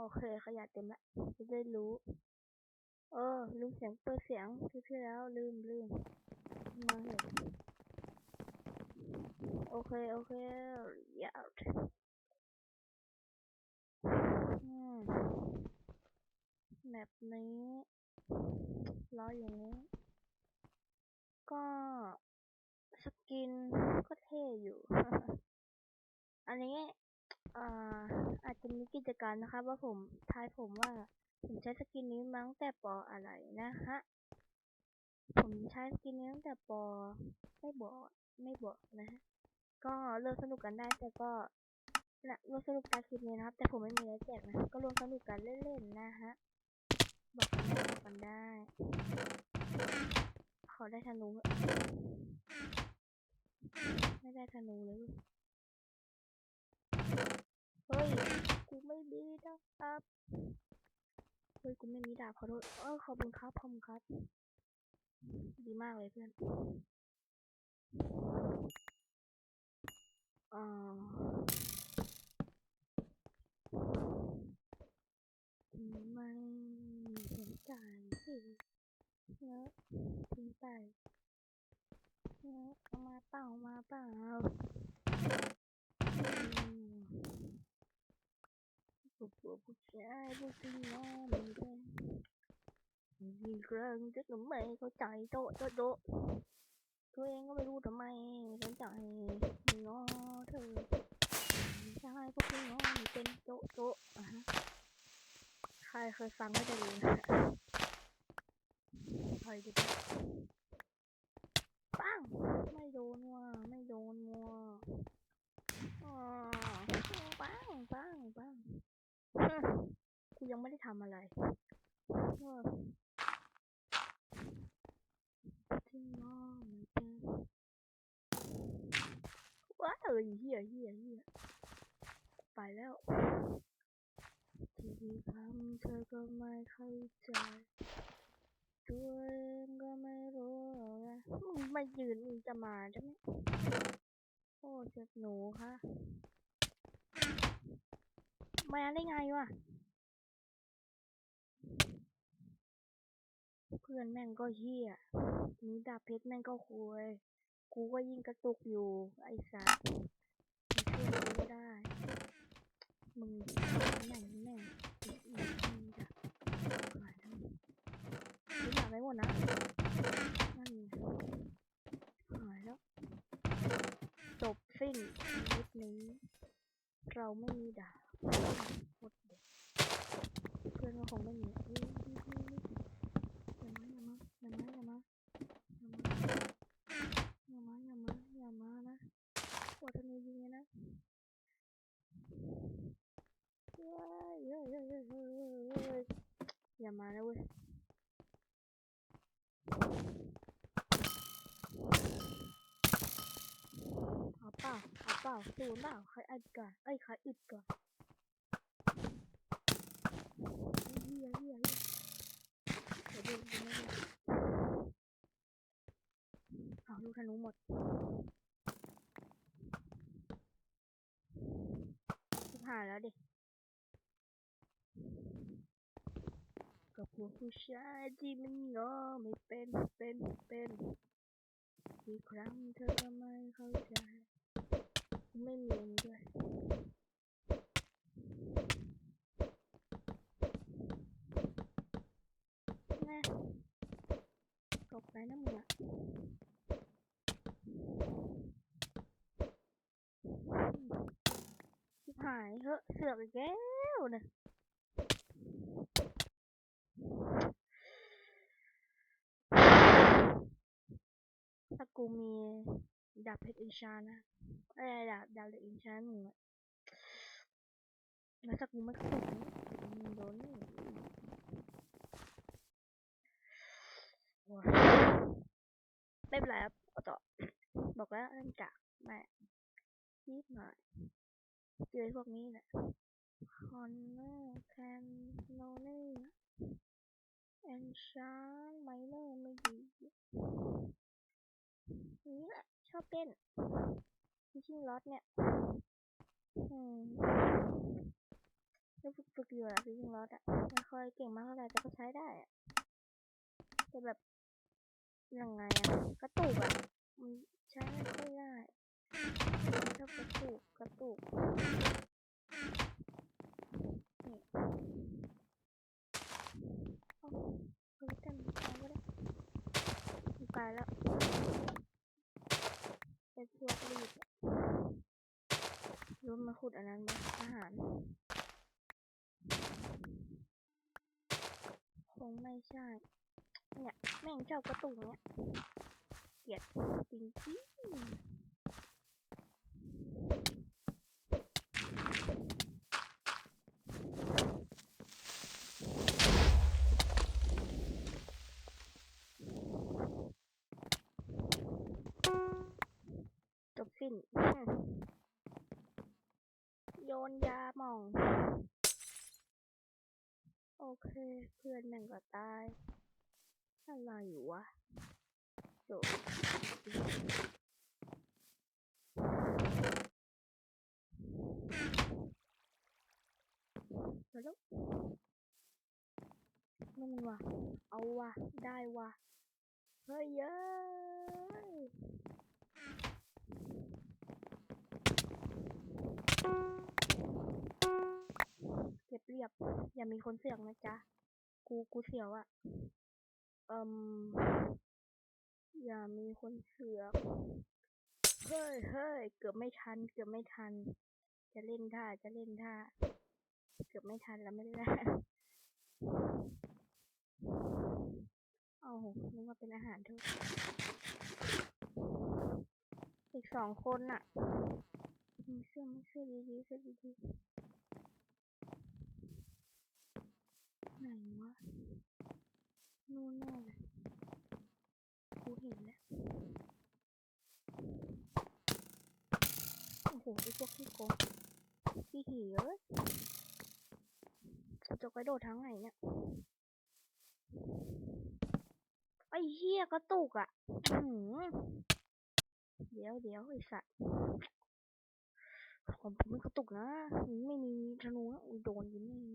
โอเค ขยะเต็มละจะได้รู้ เออ ลืมเสียงเปิดเสียงที่ที่แล้วลืมลืมมาเห็นโอเค โอเคยาวอืมแบบนี้ล้ออย่างนี้ ก็สกินก็เท่อยู่ อันนี้ อ่าอาจจะมีกิจการนะครับว่าผมทายผมว่า ผมใช้สกินนี้มั้งแต่ปออะไรนะฮะผมใช้สกินนี้ตั้งแต่ปอไม่บอกไม่บอกนะฮะก็เริ่มสนุกกันได้แต่ก็นะร่วมสนุกตามคลิปนี้นะครับ แต่ผมไม่มีอะไรแจกนะก็ร่วมสนุกกันเล่นๆนะฮะบอกกันได้บอกกันได้ ขอได้ธนู ไม่ได้ธนูเลยเฮ้ย กู ไม่มีดาบครับเฮ้ยกูไม่มีดาบขอโทษเออขอบคุณครับขอบคุณครับ ดีมากเลยเพื่อนอ่าไม่สนใจที่เนอะทิ้งไปเนอะมาเปล่ามาเปล่าอืม พวกผู้ผู้ชายพวกที่น้องไม่ได้มีเรื่องที่หนูไมเข้าใจโตโตโตตัวเองก็ไม่รู้ทำไมไม่สนใจง้อเธอผู้ชายพวกที่น้องม่เป็นโตโตอะฮะใครเคยฟังก็จะรู้นะคอยดูดิปังไม่โดนว่ะไม่โดนว่ะอ๋อปังปังปังฮึ่ม กูยังไม่ได้ทำอะไรเออที่นองไม่เป็นว้าเอ้ยเหี้ยเหี้ยเหี้ยไปแล้วที่ทำเธอก็ไม่เข้าใจตัวเองก็ไม่รู้ว่ามึงมายืนมึงจะมาใช่ไหมโอ้เจ็บหนูค่ะ มาได้ไงวะ เพื่อนแม่งก็เฮี้ยมีดาบเพชรแม่งก็คุยกูก็ยิ่งกระตุกอยู่ ไอ้สัสมึงช่วยกูก็ได้ มึงไหนแม่งมึงมึงดาบหายแล้วมึงดาบไม่หมดนะ นั่นหายแล้ว จบสิ้นชีวิตนี้ เราไม่มีดาบ หมดเพื่อนก็คงไม่มีเฮ้ยเฮ้ยเฮ้ยเฮ้ยอย่ามาอย่ามาอย่ามาอย่ามาอย่ามาอย่ามาอย่ามานะปวดทนียิงเลยนะเฮ้เฮ้เย้เย้อย่ามานะเว้ยเอาเปล่าเอาเปล่าศูนย์เปล่าใครอัดก่อนเอ้ใครอึดก่อน เฮียเฮียเดี๋ยวดูดูไม่ได้เอาลูกธนูหมดชิบหายแล้วดิกับพวกผู้ชายที่มันงอไม่เป็นเป็นเป็นอีกครั้งเธอก็ไม่เข้าใจ ไม่มีอันด้วยแม่ตกไป นะมึงอะชิบหายเหอะเสือกอีกแล้วนี่ยถ้ากูมีดาบเพชรอินชานะเอ้ดาบดาบเหล็กอินชาหนึ่งอะแล้วถ้ากูไม่กระตุกนี่มึงโดนนี่โอ้ย ไม่เป็นไรครับเอาต่อ บอกแล้วเล่นกากแม่ยิบหน่อยเจอพวกนี้แหละคอนเนอร์แคนโนนี่แอนชาร์ไมเนอร์ไม่ดีนี่แหละชอบเล่นพิชิงล็อตเนี่ยอืมก็ฝึกฝึกอยู่อะฟิซิ่งรอดอะไม่ค่อยเก่งมากเท่าไหร่แต่ก็ใช้ได้อะแต่แบบ ยังไงอะกระตุกอะมันใช้ไม่ค่อยได้ชอบกระตุกกระตุกนี่เอ้าเออแต่มันเอาก็ได้มันไปแล้วเป็นพวกรีบรู้มาขุดอันนั้นไหมอาหารคงไม่ใช่ เนี่ย แม่งเจ้ากระตุกเนี่ยเกลียดจริงจริงจบสิ้น โยนยาหม่อง โอเค เพื่อนแม่งก็ตาย อะไรวะโจมาแล้วนั่นวะเอาวะได้วะเฮ้ยเย้ยเก็บเรียบ อย่ามีคนเสี่ยงนะจ๊ะ กู กูเสียวอะ อ่มอย่ามีคนเสือก เฮ้ยเฮ้ยเกือบไม่ทัน เกือบไม่ทัน จะเล่นท่า จะเล่นท่า เกือบไม่ทันแล้วไม่ได้โอ้โหนึกว่าเป็นอาหารทุกอีกสองคนน่ะไม่เชื่อไม่เชื่อดีๆเชื่อดีๆไหนวะ นู่นแน่เลยกูเห็นแล้วโอ้โหไอพวกขี้โกงขี้หีเอ้ยจะกระโดดทางไหนเนี่ยไอ้เหี้ยกระตุกอะอื้อหือเดี๋ยวเดี๋ยวไอ้สัตว์ของผมมันกระตุกนะ ไม่มีธนูนะอุ๊ยโดนยิงนี่มั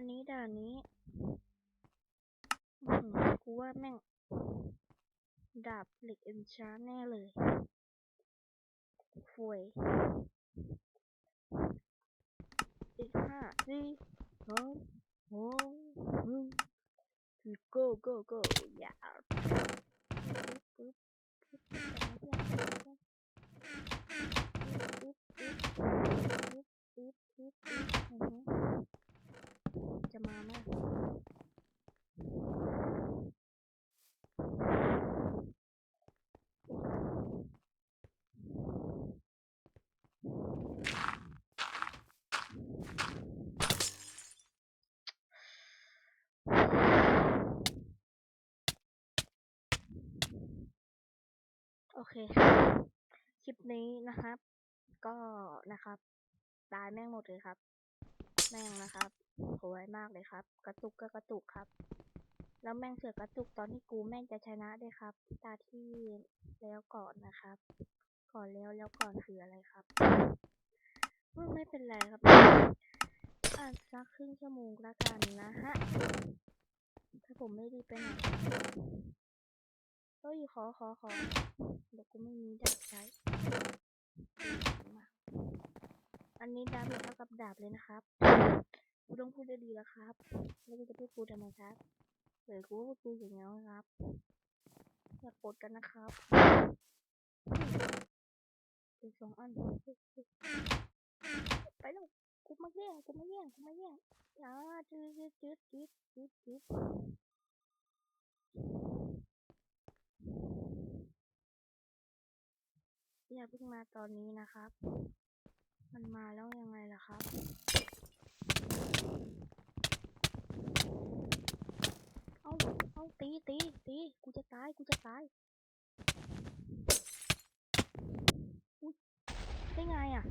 อันนี้ด่านนี้กูว่าแม่ง ดาบเหล็กเอ็นชาแน่เลยฟวยอีกห้าสี่หกหกหนึ่ง go go go อย่าปุ๊บปุ๊บปุ๊บปุ๊บปุ๊บปุ๊บปุ๊บ จะมาไหมโอเค คลิปนี้นะครับ ก็นะครับ ตายแม่งหมดเลยครับ แม่งนะครับ โหยมากเลยครับ กระตุกก็กระตุกครับ แล้วแม่งเสือกกระตุกตอนที่กูแม่งจะชนะด้วยครับ ตาที่แล้วก่อนนะครับ ก่อนแล้วแล้วก่อนคืออะไรครับมไม่เป็นไรครับอ่านสักครึ่งชั่วโมงละกันนะฮะ ถ้าผมไม่รีบไปไหนเฮ้ยขอขอขอเดี๋ยวกูไม่มีดาบใช้ อันนี้ดาบเท่ากับดาบเลยนะครับ กูต้องพูดได้ดีแล้วครับ แล้วกูจะพูดกูทำไมครับเดี๋ยวกูพูดกูอย่างเงี้ยครับอย่ากดกันนะครับเดี๋ยวสองอัน ไปแล้วกูมาแย่งกูมาแย่งกูมาแย่งอ่าจืดจืดจืดจืดจืดจืดอย่าเพิ่งมาตอนนี้นะครับ มันมาแล้วยังไงล่ะครับ เอาเอาตีตีตีกูจะตายกูจะตายอุ้ยได้ไงอะ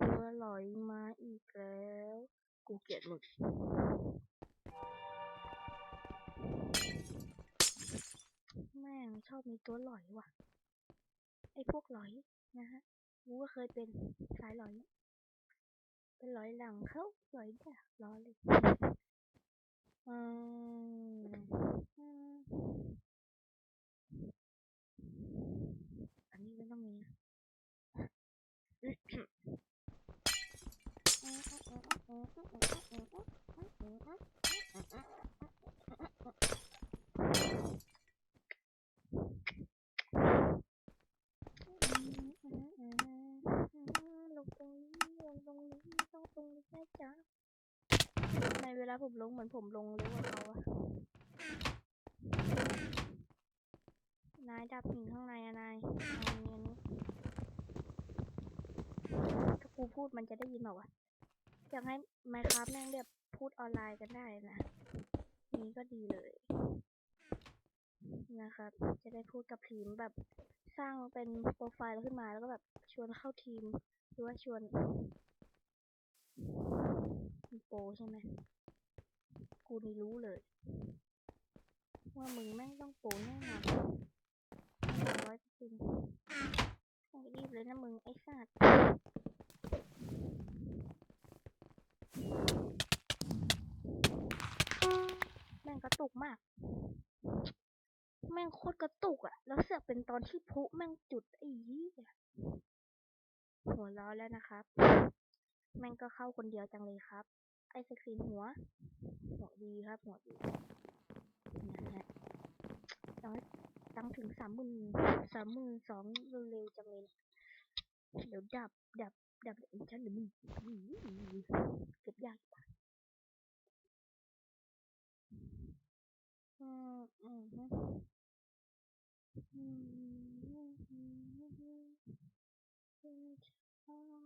ตัวลอยมาอีกแล้ว กูเกลียดมึงแม่งชอบมีตัวลอยว่ะ ไอพวกลอยนะฮะ กูก็เคยเป็นสายหลอย เป็นหลอยหลังเขาหลอยเนี่ยล้อเลยอืมอันนี้ก็ต้องมีนะ ลงตรงนี้ลงตรงนี้ต้อง ตรงนี้นะจ๊ะในเวลาผมลงเหมือนผมลงเร็วกว่าเขาอะนายดับหินข้างในอะนายนายมีอันนี้ถ้ากูพูดมันจะได้ยินเปล่าวะอยากให้ไมค์ครับแม่งแบบพูดออนไลน์กันได้นะนี้ก็ดีเลยนะครับ จะได้พูดกับทีมแบบสร้างเป็นโปรไฟล์ขึ้นมาแล้วก็แบบชวนเข้าทีม หรือว่าชวน โปใช่ไหมกูนี่รู้เลย ว่ามึงแม่งต้องโปแน่นอนร้อยเปอร์เซ็นต์รีบเลยนะมึงไอ้สัตว์แม่งกระตุกมาก แม่งโคตรกระตุกอะแล้วเสือกเป็นตอนที่พุแม่งจุดไอ้ยี่หัวเร้อแล้วนะครับ แม่งก็เข้าคนเดียวจังเลยครับ ไอ้เซ็กซี่หัวหัวดีครับหัวดีนะฮะต้องตั้งถึงสามหมื่นสามหมื่นสองเร็วๆจังเลยเดี๋ยวดับดับดับเดี๋ยวฉันเดี๋ยวมึงอื้อหือเก็บยากไปอืมอืมฮึอืมฮึอืมฮึเป็นช้อน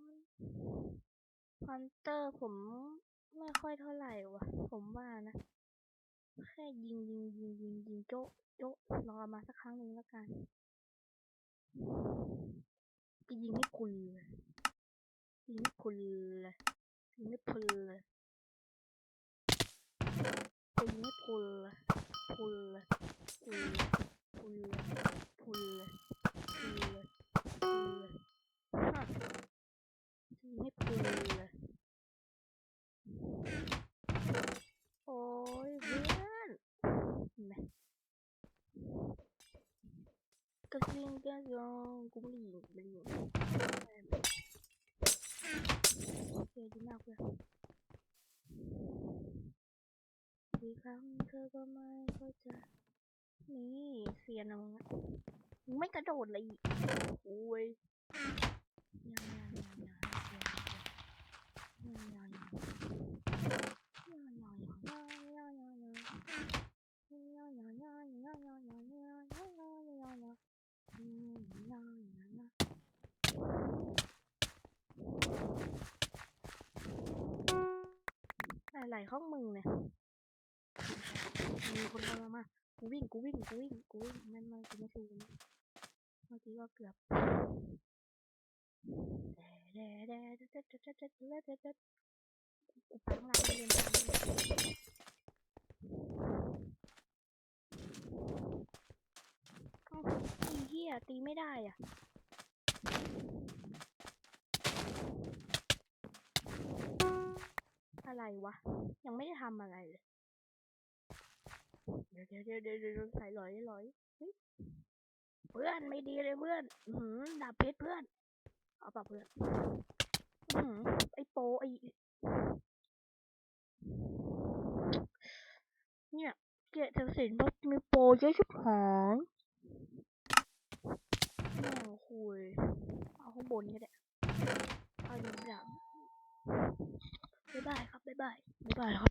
ฮันเตอร์ผม ไม่ค่อยเท่าไหร่วะผมว่านะ แค่ยิงยิงยิงยิงยิงโจ๊ะโจ๊ะลองมาสักครั้งหนึ่งแล้วกันจะยิงไม่พุนเลยยิงไม่พุนเลยยิงไม่พุนเลยยิงไม่พุนเลพุลยพุนเลพุลพุลพุลพุลยฮะจะยิงไม่พุนเลย โอ้ยเพื่อนเห็นไหม กระซิงกระยองกูไม่ได้ยิงไม่ได้ยิงโอเคดีมากเพื่อนดีครั้งเธอก็ไม่เข้าใจนี่เสียนะมึงอะมึงไม่กระโดดเลยอีกโอ้ยยังยังยังยังยังยัง อะไรของมึงเนี่ยมีคนเข้ามามากูวิ่งกูวิ่งกูวิ่งกูวิ่งม่นมากกูไม่สู้กูไม่เมื่อกี้ก็เกือบแดแดแดแดแดแดแดแดแดแดแดกูพังหลังเรียนพังเลยเอ้าไอ้เหี้ยตีไม่ได้อะ อะไรวะ ยังไม่ได้ทำอะไรเลย เดี๋ยวเดี๋ยวเดี๋ยวเดี๋ยวใส่ลอยลอยเพื่อนไม่ดีเลยเพื่อนหือดาบเพชรเพื่อน เอาเปล่าเพื่อนหือไอโปไอเนี่ย เกะทักษิณบอกมีโปเยอะชิบหายแม่งคุยเอาข้างบนก็ได้เอาอยู่หลัง บ๊ายบายครับบ๊ายบายบ๊ายบายครับ